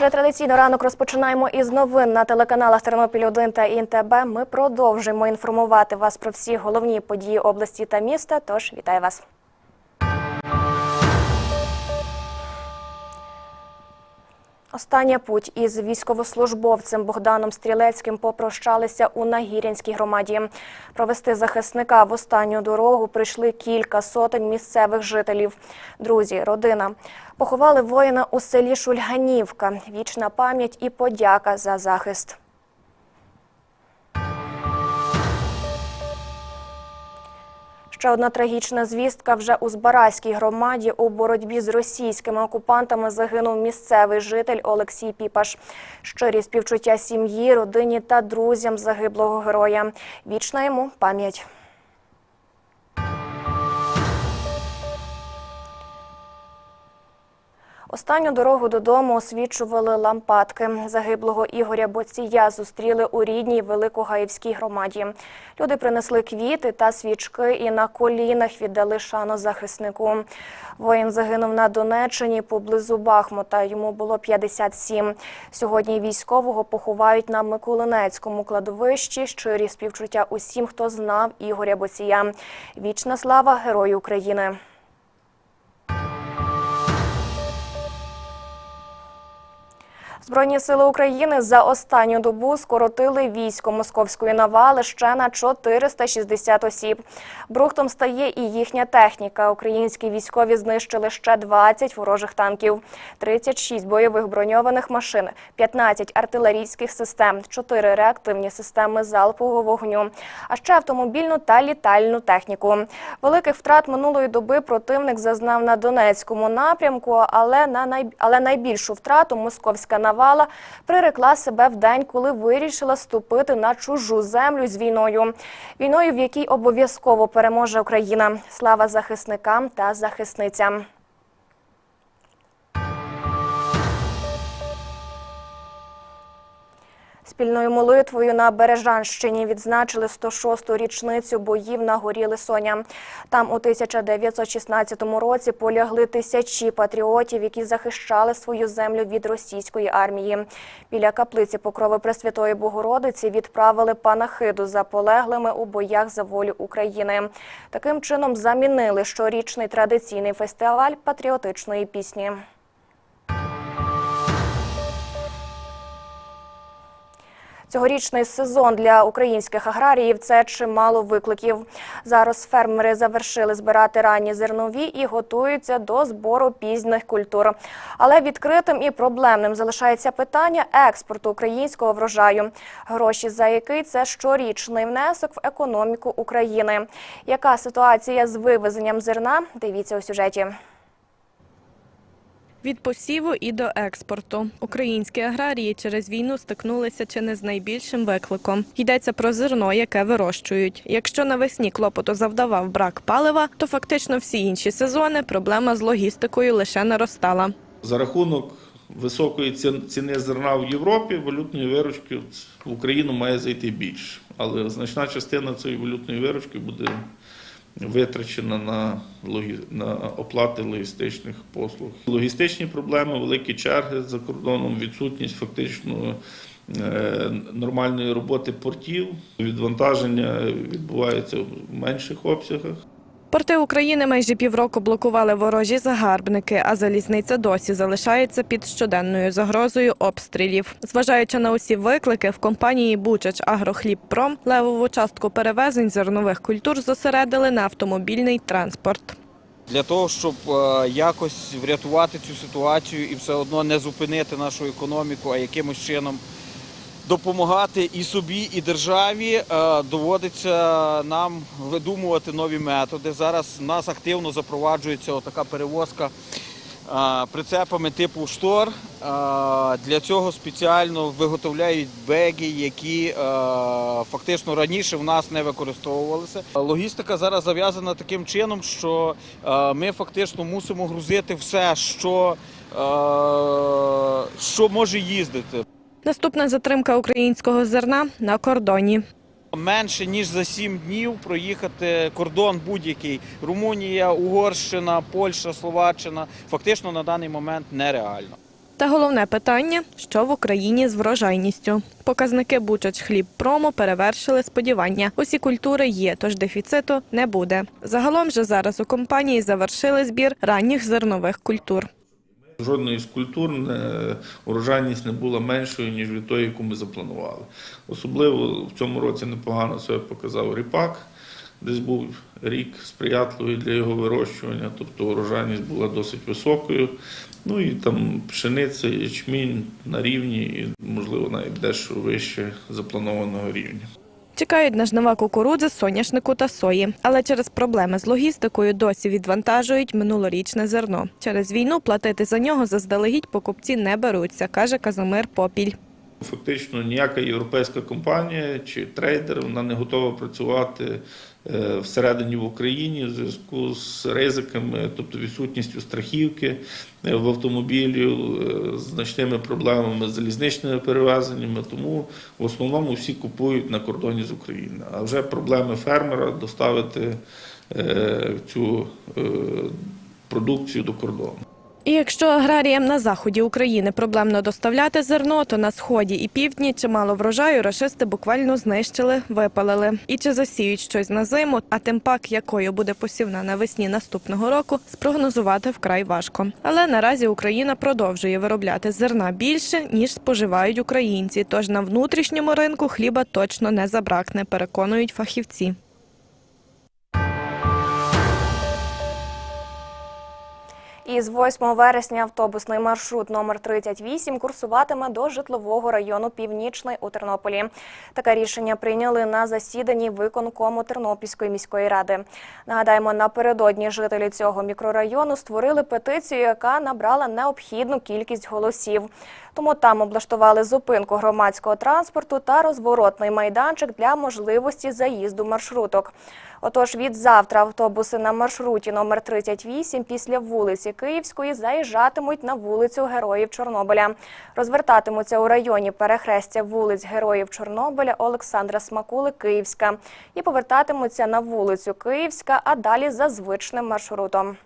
Вже традиційно ранок розпочинаємо із новин на телеканалах Тернопіль 1 та ІНТБ. Ми продовжуємо інформувати вас про всі головні події області та міста. Тож вітаю вас. Остання путь із військовослужбовцем Богданом Стрілецьким попрощалися у Нагірянській громаді. Провести захисника в останню дорогу прийшли кілька сотень місцевих жителів. Друзі, родина. Поховали воїна у селі Шульганівка. Вічна пам'ять і подяка за захист. Ще одна трагічна звістка вже у Збаразькій громаді у боротьбі з російськими окупантами загинув місцевий житель Олексій Піпаш. Щирі співчуття сім'ї, родині та друзям загиблого героя. Вічна йому пам'ять. Останню дорогу додому освічували лампадки. Загиблого Ігоря Боція зустріли у рідній Великогаївській громаді. Люди принесли квіти та свічки і на колінах віддали шану захиснику. Воїн загинув на Донеччині поблизу Бахмута. Йому було 57. Сьогодні військового поховають на Миколинецькому кладовищі. Щирі співчуття усім, хто знав Ігоря Боція. Вічна слава Герою України. Збройні сили України за останню добу скоротили військо московської навали ще на 460 осіб. Брухтом стає і їхня техніка. Українські військові знищили ще 20 ворожих танків, 36 бойових броньованих машин, 15 артилерійських систем, 4 реактивні системи залпового вогню, а ще автомобільну та літальну техніку. Великих втрат минулої доби противник зазнав на Донецькому напрямку, але на най... але найбільшу втрату московська навала прирекла себе в день, коли вирішила ступити на чужу землю з війною. Війною, в якій обов'язково переможе Україна. Слава захисникам та захисницям. Спільною молитвою на Бережанщині відзначили 106-ту річницю боїв на горі Лисоня. Там у 1916 році полягли тисячі патріотів, які захищали свою землю від російської армії. Біля каплиці Покрови Пресвятої Богородиці відправили панахиду за полеглими у боях за волю України. Таким чином замінили щорічний традиційний фестиваль патріотичної пісні. Цьогорічний сезон для українських аграріїв це чимало викликів. Зараз фермери завершили збирати ранні зернові і готуються до збору пізніх культур. Але відкритим і проблемним залишається питання експорту українського врожаю, гроші за який це щорічний внесок в економіку України. Яка ситуація з вивезенням зерна? Дивіться у сюжеті. Від посіву і до експорту українські аграрії через війну стикнулися чи не з найбільшим викликом. Йдеться про зерно, яке вирощують. Якщо навесні клопоту завдавав брак палива, то фактично всі інші сезони проблема з логістикою лише наростала. За рахунок високої цін- ціни зерна в Європі валютної виручки в Україну має зайти більше. Але значна частина цієї валютної виручки буде витрачена на, логі... на оплати логістичних послуг. Логістичні проблеми, великі черги за кордоном, відсутність фактично е, нормальної роботи портів, відвантаження відбувається в менших обсягах. Порти України майже півроку блокували ворожі загарбники, а залізниця досі залишається під щоденною загрозою обстрілів. Зважаючи на усі виклики, в компанії Бучач Агрохлібпром левову частку перевезень зернових культур зосередили на автомобільний транспорт. для того, щоб е, якось врятувати цю ситуацію і все одно не зупинити нашу економіку, а якимось чином допомагати і собі, і державі, е, доводиться нам видумувати нові методи. Зараз в нас активно запроваджується така перевозка е, прицепами типу штор. Е, Для цього спеціально виготовляють беги, які фактично раніше в нас не використовувалися. Логістика зараз зав'язана таким чином, що ми фактично мусимо грузити все, що, що може їздити. Наступна затримка українського зерна на кордоні. Менше ніж за 7 днів проїхати кордон будь-який Румунія, Угорщина, Польща, Словаччина фактично на даний момент нереально. Та головне питання, що в Україні з врожайністю. Показники Бучач хліб промо перевершили сподівання. Усі культури є, тож дефіциту не буде. Загалом же зараз у компанії завершили збір ранніх зернових культур. Жодної з культур урожайність не була меншою, ніж від тої, яку ми запланували. Особливо в цьому році непогано себе показав ріпак, десь був рік сприятливий для його вирощування, тобто урожайність була досить високою. Ну і там пшениця, ячмінь на рівні, і, можливо, навіть дещо вище запланованого рівня. Чекають на жнива кукурудзи, соняшнику та сої. Але через проблеми з логістикою досі відвантажують минулорічне зерно. Через війну платити за нього заздалегідь покупці не беруться, каже Казимир Попіль. Фактично ніяка європейська компанія чи трейдер вона не готова працювати всередині в Україні в зв'язку з ризиками, тобто відсутністю страхівки е, в автомобілі, е, значними проблемами з залізничними перевезеннями. Тому в основному всі купують на кордоні з України. А вже проблеми фермера доставити е, цю е, продукцію до кордону. І якщо аграріям на заході України проблемно доставляти зерно, то на сході і півдні чимало врожаю рашисти буквально знищили, випалили. І чи засіють щось на зиму, а тим пак якою буде посівна навесні наступного року, спрогнозувати вкрай важко. Але наразі Україна продовжує виробляти зерна більше ніж споживають українці. Тож на внутрішньому ринку хліба точно не забракне, переконують фахівці. Із 8 вересня автобусний маршрут номер 38 курсуватиме до житлового району Північний у Тернополі. Таке рішення прийняли на засіданні виконкому Тернопільської міської ради. Нагадаємо, напередодні жителі цього мікрорайону створили петицію, яка набрала необхідну кількість голосів. Тому там облаштували зупинку громадського транспорту та розворотний майданчик для можливості заїзду маршруток. Отож, від завтра автобуси на маршруті номер 38 після вулиці Київської заїжджатимуть на вулицю Героїв Чорнобиля. Розвертатимуться у районі перехрестя вулиць Героїв Чорнобиля Олександра Смакули Київська і повертатимуться на вулицю Київська, а далі за звичним маршрутом.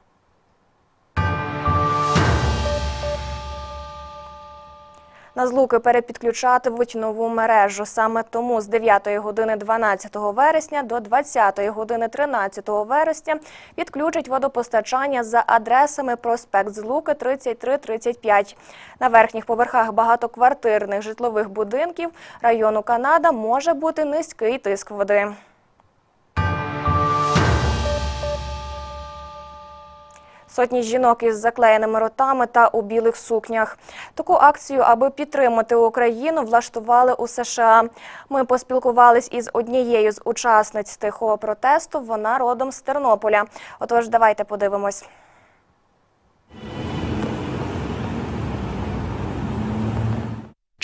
На злуки перепідключатимуть нову мережу. Саме тому з 9 години 12 вересня до 20 години 13 вересня відключать водопостачання за адресами проспект Злуки 33-35. На верхніх поверхах багатоквартирних житлових будинків району Канада може бути низький тиск води. Сотні жінок із заклеєними ротами та у білих сукнях. Таку акцію, аби підтримати Україну, влаштували у США. Ми поспілкувались із однією з учасниць тихого протесту. Вона родом з Тернополя. Отож, давайте подивимось.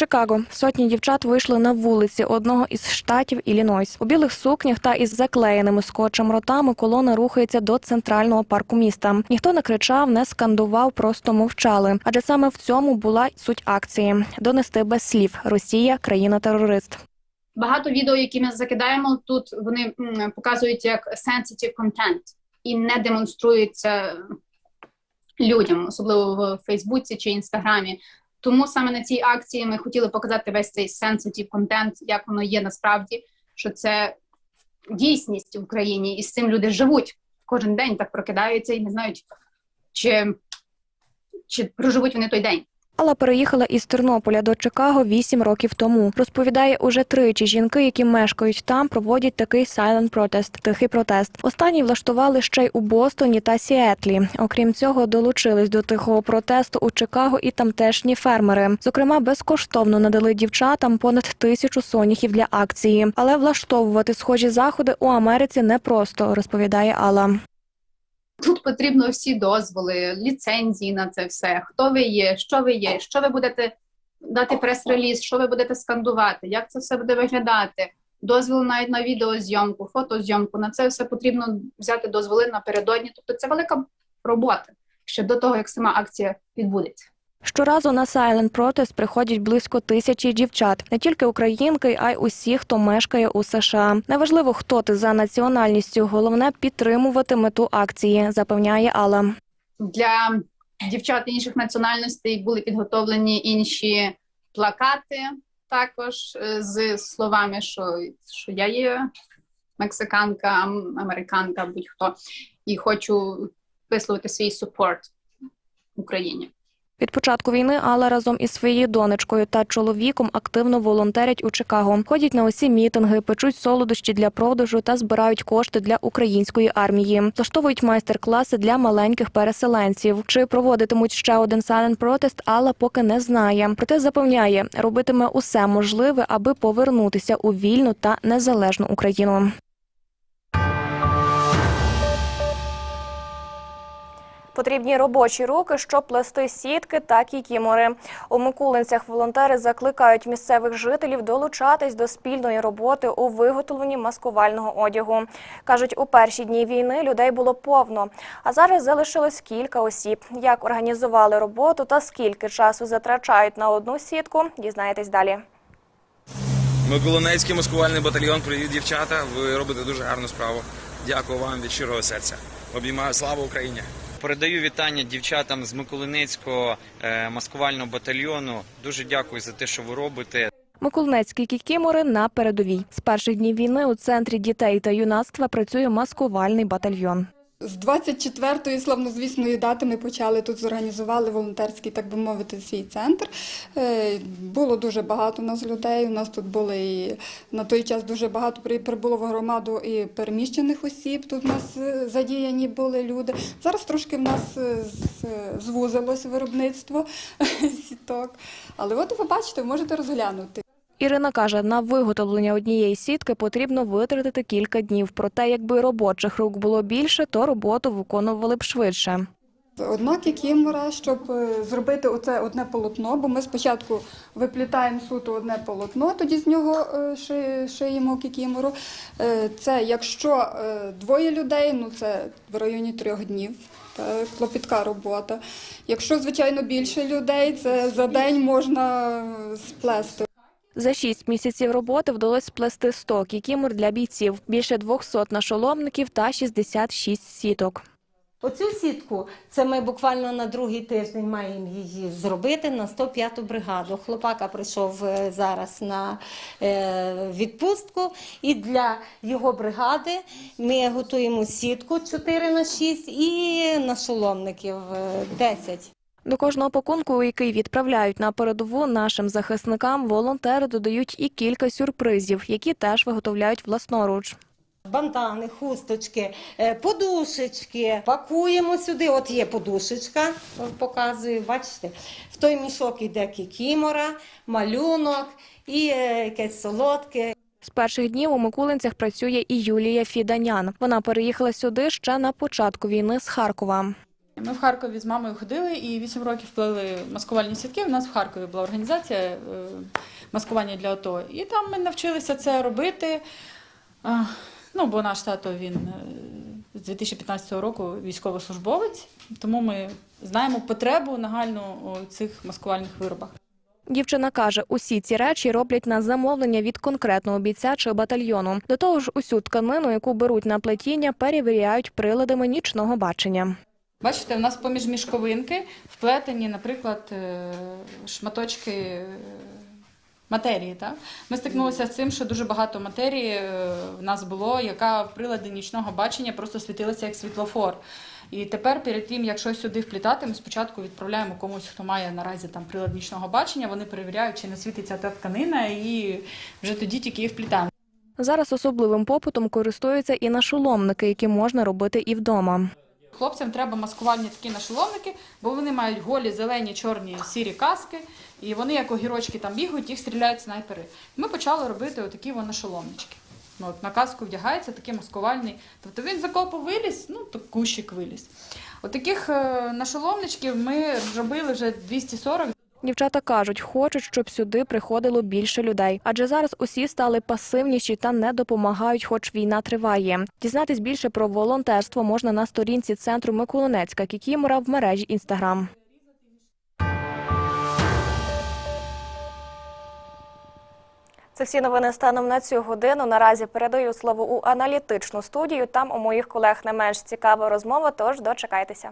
Чикаго сотні дівчат вийшли на вулиці одного із штатів Іллінойс. У білих сукнях та із заклеєними скотчем ротами колона рухається до центрального парку міста. Ніхто не кричав, не скандував, просто мовчали. Адже саме в цьому була суть акції донести без слів Росія країна-терорист. Багато відео, які ми закидаємо тут, вони показують як sensitive content і не демонструються людям, особливо в Фейсбуці чи Інстаграмі. Тому саме на цій акції ми хотіли показати весь цей сенситів контент, як воно є насправді, що це дійсність в Україні, і з цим люди живуть кожен день, так прокидаються і не знають, чи, чи проживуть вони той день. Алла переїхала із Тернополя до Чикаго вісім років тому. Розповідає, уже тричі жінки, які мешкають там, проводять такий silent protest – тихий протест. Останній влаштували ще й у Бостоні та Сіетлі. Окрім цього, долучились до тихого протесту у Чикаго і тамтешні фермери. Зокрема, безкоштовно надали дівчатам понад тисячу соняхів для акції. Але влаштовувати схожі заходи у Америці непросто, розповідає Алла. Тут потрібно всі дозволи, ліцензії на це все. Хто ви є, що ви є, що ви будете дати прес-реліз, що ви будете скандувати, як це все буде виглядати. Дозвіл навіть на відеозйомку, фотозйомку. На це все потрібно взяти дозволи напередодні. Тобто це велика робота ще до того, як сама акція відбудеться. Щоразу на Silent Protest приходять близько тисячі дівчат, не тільки українки, а й усі, хто мешкає у США. Неважливо, хто ти за національністю, головне підтримувати мету акції, запевняє Алла. Для дівчат інших національностей були підготовлені інші плакати також е, з словами, що, що я є мексиканка, американка, будь-хто, і хочу висловити свій супорт Україні. Від початку війни Алла разом із своєю донечкою та чоловіком активно волонтерять у Чикаго. Ходять на усі мітинги, печуть солодощі для продажу та збирають кошти для української армії. Влаштовують майстер-класи для маленьких переселенців. Чи проводитимуть ще один silent протест, Алла поки не знає. Проте запевняє, робитиме усе можливе, аби повернутися у вільну та незалежну Україну. Потрібні робочі руки, щоб плести сітки та кікімори. У Микулинцях волонтери закликають місцевих жителів долучатись до спільної роботи у виготовленні маскувального одягу. Кажуть, у перші дні війни людей було повно, а зараз залишилось кілька осіб. Як організували роботу та скільки часу затрачають на одну сітку, дізнаєтесь далі. Миколинецький маскувальний батальйон. Привіт, дівчата. Ви робите дуже гарну справу. Дякую вам від щирого серця. Обіймаю слава Україні! Передаю вітання дівчатам з Миколинецького е, маскувального батальйону. Дуже дякую за те, що ви робите. Миколинецькі кікімори на передовій. З перших днів війни у центрі дітей та юнацтва працює маскувальний батальйон. З 24-ї славнозвісної дати ми почали тут зорганізували волонтерський, так би мовити, свій центр. Е, Було дуже багато у нас людей. У нас тут були і на той час дуже багато прибуло в громаду і переміщених осіб. Тут у нас е, задіяні були люди. Зараз трошки в нас е, звузилось виробництво сіток. Але от ви бачите, можете розглянути. Ірина каже, на виготовлення однієї сітки потрібно витратити кілька днів. Проте, якби робочих рук було більше, то роботу виконували б швидше. Одна кікімора, щоб е, зробити оце одне полотно, бо ми спочатку виплітаємо суто одне полотно, тоді з нього е, шиємо кікімору. Е, Це якщо двоє людей, ну це в районі трьох днів. Клопітка робота. Якщо, звичайно, більше людей, це за день можна сплести. За шість місяців роботи вдалося сплести 100 кікімор для бійців, більше 200 нашоломників та 66 сіток. Оцю сітку це ми буквально на другий тиждень маємо її зробити на 105-ту бригаду. Хлопака прийшов е, зараз на е, відпустку, і для його бригади ми готуємо сітку 4 на 6 і нашоломників е, 10. До кожного пакунку, який відправляють на передову нашим захисникам, волонтери додають і кілька сюрпризів, які теж виготовляють власноруч. Бантани, хусточки, е, подушечки. Пакуємо сюди. От є подушечка, показую, бачите. В той мішок йде кікімора, малюнок і е, якесь солодке. З перших днів у Микулинцях працює і Юлія Фіданян. Вона переїхала сюди ще на початку війни з Харкова. Ми в Харкові з мамою ходили і 8 років плели маскувальні сітки. У нас в Харкові була організація е, маскування для АТО. І там ми навчилися це робити. Ну, бо наш тато він е, з 2015 року військовослужбовець, тому ми знаємо потребу нагальну у цих маскувальних виробах. Дівчина каже, усі ці речі роблять на замовлення від конкретного бійця чи батальйону. До того ж, усю тканину, яку беруть на плетіння, перевіряють приладами нічного бачення. Бачите, у нас поміж мішковинки вплетені, наприклад, е, шматочки е, матерії. Так? Ми стикнулися з цим, що дуже багато матерії е, в нас було, яка в приладі нічного бачення просто світилася як світлофор. І тепер, перед тим, як щось сюди вплітати, ми спочатку відправляємо комусь, хто має наразі там прилад нічного бачення, вони перевіряють, чи не світиться та тканина, і вже тоді тільки її вплітаємо. Зараз особливим попитом користуються і нашоломники, які можна робити і вдома. Хлопцям треба маскувальні такі нашоломники, бо вони мають голі, зелені, чорні, сірі каски, і вони, як огірочки там бігають, їх стріляють снайпери. Ми почали робити отакі вон нашоломнички. Ну, от на каску вдягається такий маскувальний. Тобто він закопу виліз, ну то кущик виліз. Отаких е, нашоломничків ми робили вже 240. Дівчата кажуть, хочуть, щоб сюди приходило більше людей, адже зараз усі стали пасивніші та не допомагають, хоч війна триває. Дізнатись більше про волонтерство можна на сторінці центру Миколинецька Кікімора в мережі Інстаграм. Це всі новини станом на цю годину. Наразі передаю слово у аналітичну студію. Там у моїх колег не менш цікава розмова, тож дочекайтеся.